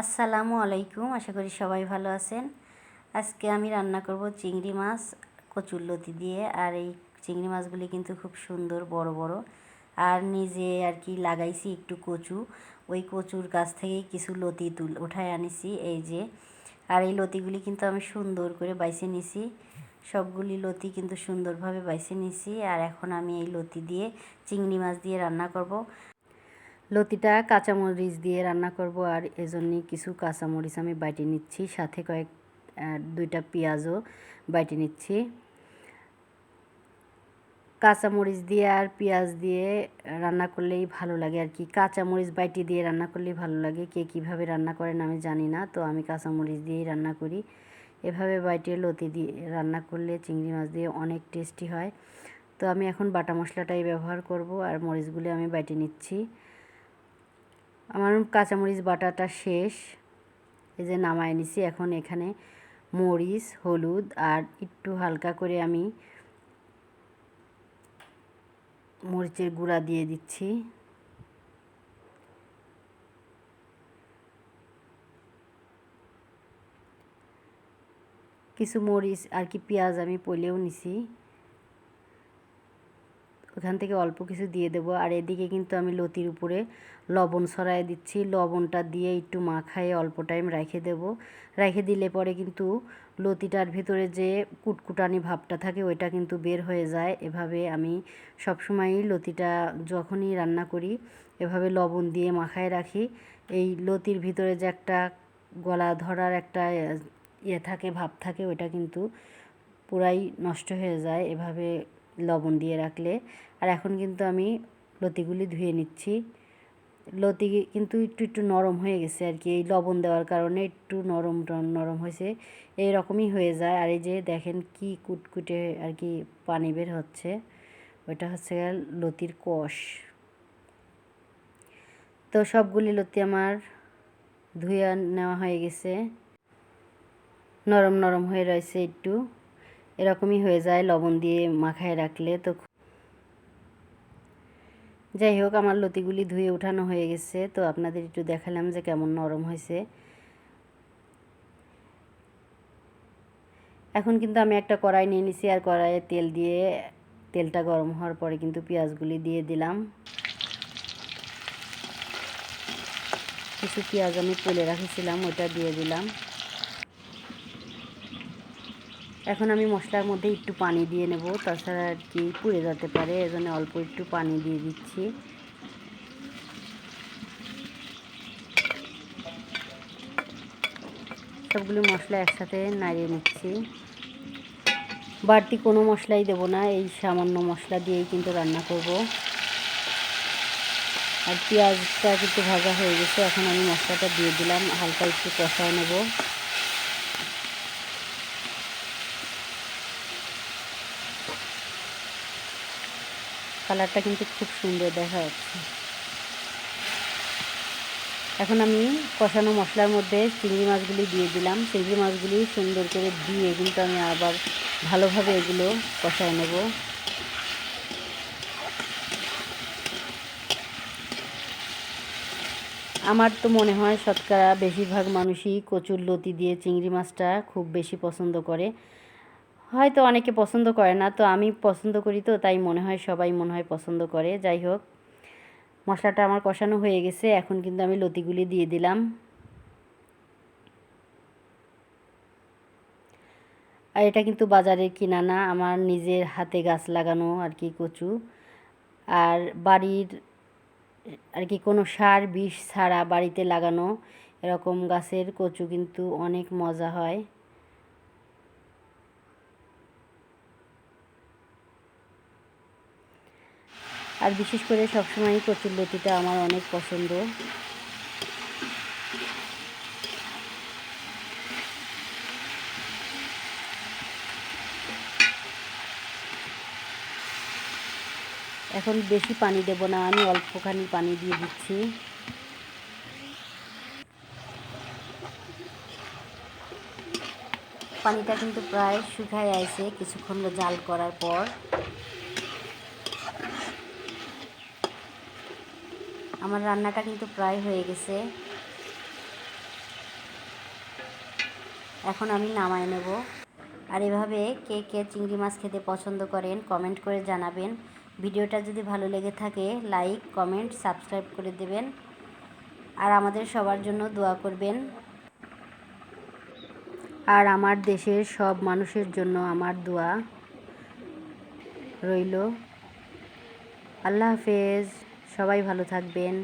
আসসালামু আলাইকুম, আশা করি সবাই ভালো আছেন। আজকে আমি রান্না করব চিংড়ি মাছ কচুরলতি দিয়ে, আর এই চিংড়ি মাছগুলি কিন্তু খুব সুন্দর বড় বড়। আর নিজে আর কি লাগাইছি একটু কচু। ওই কচুর গাছ থেকেই কিছু লতি তুল, উঠায় আনিছি এই যে। আর এই লতিগুলি কিন্তু আমি সুন্দর করে বাইছে নিছি। সবগুলি লতি কিন্তু সুন্দরভাবে বাইছে নিছি। আর এখন আমি এই লতি দিয়ে চিংড়ি মাছ দিয়ে রান্না করব। লতিটা কাঁচামরিচ দিয়ে রান্না করব আর এজন্যই কিছু কাঁচামরিচ আমি বাইটে নিচ্ছি, সাথে কয়েক দুইটা পেঁয়াজও বাইটে নিচ্ছি। কাঁচামরিচ দিয়ে আর পেঁয়াজ দিয়ে রান্না করলেই ভালো লাগে আর কি। কাঁচামরিচ বাইটি দিয়ে রান্না করলেই ভালো লাগে, কে কীভাবে রান্না করেন আমি জানি না, তো আমি কাঁচামরিচ দিয়েই রান্না করি। এভাবে বাইটে লতি দিয়ে রান্না করলে চিংড়ি মাছ দিয়ে অনেক টেস্টি হয়। তো আমি এখন বাটা মশলাটাই ব্যবহার করব আর মরিচগুলি আমি বাইটে নিচ্ছি। আমার কাঁচামরিচ, বাটাটা শেষ। এই যে নামায় নিছি, এখন এখানে মরিচ, হলুদ, আর একটু হালকা করে আমি মরিচের গুঁড়া দিয়ে দিচ্ছি। কিছু মরিচ আর কি পেঁয়াজ আমি পইলেও নিছি। ওখান থেকে অল্প কিছু দিয়ে দেবো। আর এদিকে কিন্তু আমি লতির উপরে লবণ ছড়াই দিচ্ছি। লবণটা দিয়ে একটু মাখায়ে অল্প টাইম রেখে দেব। রেখে দিলে পরে কিন্তু লতিটার ভিতরে যে কুটকুটানি ভাবটা থাকে, ওইটা কিন্তু বের হয়ে যায়। এভাবে আমি সবসময়ই লতিটা যখনই রান্না করি, এভাবে লবণ দিয়ে মাখায় রাখি। এই লতির ভিতরে যে একটা গলা ধরার একটা ইয়ে থাকে, ভাব থাকে, ওইটা কিন্তু পুরাই নষ্ট হয়ে যায়। এভাবে লবণ দিয়ে রাখলে। আর এখন কিন্তু আমি লতিগুলি ধুয়ে নিচ্ছি। লতি কিন্তু একটু একটু নরম হয়ে গেছে আর কি। এই লবণ দেওয়ার কারণে একটু নরম নরম হয়েছে। এই রকমই হয়ে যায়। আর এই যে দেখেন কি কুটকুটে আর কি পানি বের হচ্ছে। ওইটা হচ্ছে লতির কষ। তো সবগুলি লতি আমার ধুয়ে নেওয়া হয়ে গেছে। নরম নরম হয়ে রয়েছে একটু। এরকমই হয়ে যায়, লবণ দিয়ে মাখায় রাখলে তো যাই হোক, আমার লতিগুলি ধুয়ে উঠানো হয়ে গেছে, তো আপনাদের একটু দেখালাম যে কেমন নরম হয়েছে। এখন কিন্তু আমি একটা কড়াই নিয়ে নিছি, আর কড়াইয়ে তেল দিয়ে, তেলটা গরম হওয়ার পরে কিন্তু পেঁয়াজগুলি দিয়ে দিলাম। কিছু পেঁয়াজ আমি তুলে রাখেছিলাম ওটা দিয়ে দিলাম। এখন আমি মশলার মধ্যে একটু পানি দিয়ে নেব, তাছাড়া আর কি পুড়ে যেতে পারে, এজন্য অল্প একটু পানি দিয়ে দিচ্ছি। সবগুলো মশলা একসাথে নাড়িয়ে নিচ্ছি। বাড়তি কোনো মশলাই দেব না, এই সামান্য মশলা দিয়েই কিন্তু রান্না করব। আর পেঁয়াজটা কিন্তু ভাজা হয়ে গেছে, এখন আমি মশলাটা দিয়ে দিলাম, হালকা একটু কষায় নেব। কালারটা কিন্তু খুব সুন্দর দেখা যাচ্ছে। এখন আমি কষানো মশলার মধ্যে চিংড়ি মাছগুলি দিয়ে দিলাম। চিংড়ি মাছগুলি সুন্দর করে দিয়ে কিন্তু আমি আবার ভালোভাবে এগুলো কষায় নেব। আমার তো মনে হয় শতকরা বেশিরভাগ মানুষই কচুর লতি দিয়ে চিংড়ি মাছটা খুব বেশি পছন্দ করে। হয়তো অনেকে পছন্দ করে না, তো আমি পছন্দ করি তো, তাই মনে হয় সবাই মনে হয় পছন্দ করে। যাই হোক, মশলাটা আমার কষানো হয়ে গেছে, এখন কিন্তু আমি লতিগুলি দিয়ে দিলাম। আর এটা কিন্তু বাজারের কিনা না, আমার নিজের হাতে গাছ লাগানো আর কি কচু। আর বাড়ির আর কি কোনো সার, বিষ ছাড়া বাড়িতে লাগানো এরকম গাছের কচু কিন্তু অনেক মজা হয়। আর বিশেষ করে সবসময় কচুর লতিটা আমার অনেক পছন্দ। এখন বেশি পানি দেব না, আমি অল্পখানি পানি দিয়ে দিচ্ছি। পানিটা কিন্তু প্রায় শুকায় আছে কিছুক্ষণ জাল করার পর। আমার রান্নাটা কিন্তু প্রায় হয়ে গেছে। এখন আমি নামায় নেব। আর এভাবে কে কে চিংড়ি মাছ খেতে পছন্দ করেন কমেন্ট করে জানাবেন। ভিডিওটা যদি ভালো লেগে থাকে লাইক কমেন্ট সাবস্ক্রাইব করে দেবেন। আর আমাদের সবার জন্য দোয়া করবেন। আর আমার দেশের সব মানুষের জন্য আমার দোয়া রইল। আল্লাহ হাফেজ। সবাই ভালো থাকবেন।